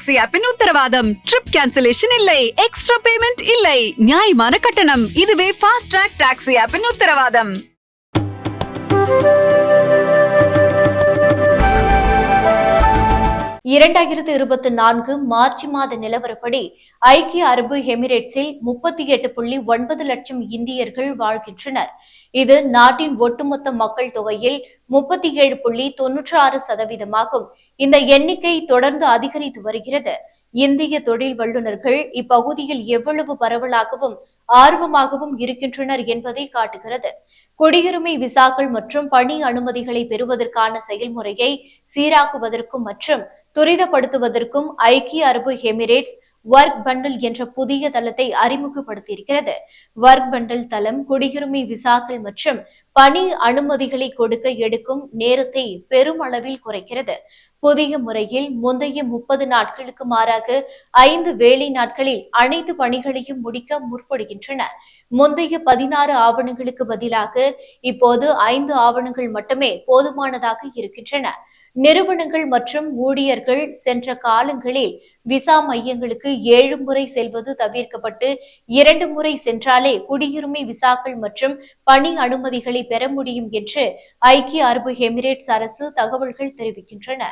Taxi ஆப்பின் உத்தரவாதம். Trip cancellation இல்லை. எக்ஸ்ட்ரா பேமெண்ட் இல்லை. நியாயமான கட்டணம். இதுவே ஃபாஸ்ட் ட்ராக் டாக்ஸி ஆப்பின் உத்தரவாதம். இரண்டாயிரத்து இருபத்தி நான்கு மார்ச் மாத நிலவரப்படி ஐக்கிய அரபு எமிரேட்ஸில் முப்பத்தி எட்டு புள்ளி ஒன்பது லட்சம் இந்தியர்கள் வாழ்கின்றனர். இது நாட்டின் ஒட்டுமொத்த மக்கள் தொகையில் முப்பத்தி ஏழு புள்ளி தொன்னூற்றி ஆறு சதவீதமாகும். இந்த எண்ணிக்கை தொடர்ந்து அதிகரித்து வருகிறது. இந்திய தொழில் வல்லுநர்கள் இப்பகுதியில் எவ்வளவு பரவலாகவும் ஆர்வமாகவும் இருக்கின்றனர் என்பதை காட்டுகிறது. குடியுரிமை விசாக்கள் மற்றும் பணி அனுமதிகளை பெறுவதற்கான செயல்முறையை சீராக்குவதற்கும் மற்றும் துரிதப்படுத்துவதற்கும் ஐக்கிய அரபு எமிரேட்ஸ் ஒர்க் பண்டல் என்ற புதிய தளத்தை அறிமுகப்படுத்தியிருக்கிறது. ஒர்க் பண்டல் தளம் குடியுரிமை விசாக்கள் மற்றும் பணி அனுமதிகளை கொடுக்க எடுக்கும் நேரத்தை பெருமளவில் குறைக்கிறது. புதிய முறையில் முந்தைய முப்பது நாட்களுக்கு மாறாக ஐந்து வேலை நாட்களில் அனைத்து பணிகளையும் முடிக்க முற்படுகின்றன. முந்தைய பதினாறு ஆவணங்களுக்கு பதிலாக இப்போது ஐந்து ஆவணங்கள் மட்டுமே போதுமானதாக இருக்கின்றன. நிறுவனங்கள் மற்றும் ஊழியர்கள் சென்ற காலங்களில் விசா மையங்களுக்கு ஏழு முறை செல்வது தவிர்க்கப்பட்டு இரண்டு முறை சென்றாலே குடியுரிமை விசாக்கள் மற்றும் பணி அனுமதிகளை பெற முடியும் என்று ஐக்கிய அரபு எமிரேட்ஸ் அரசு தகவல்கள் தெரிவிக்கின்றன.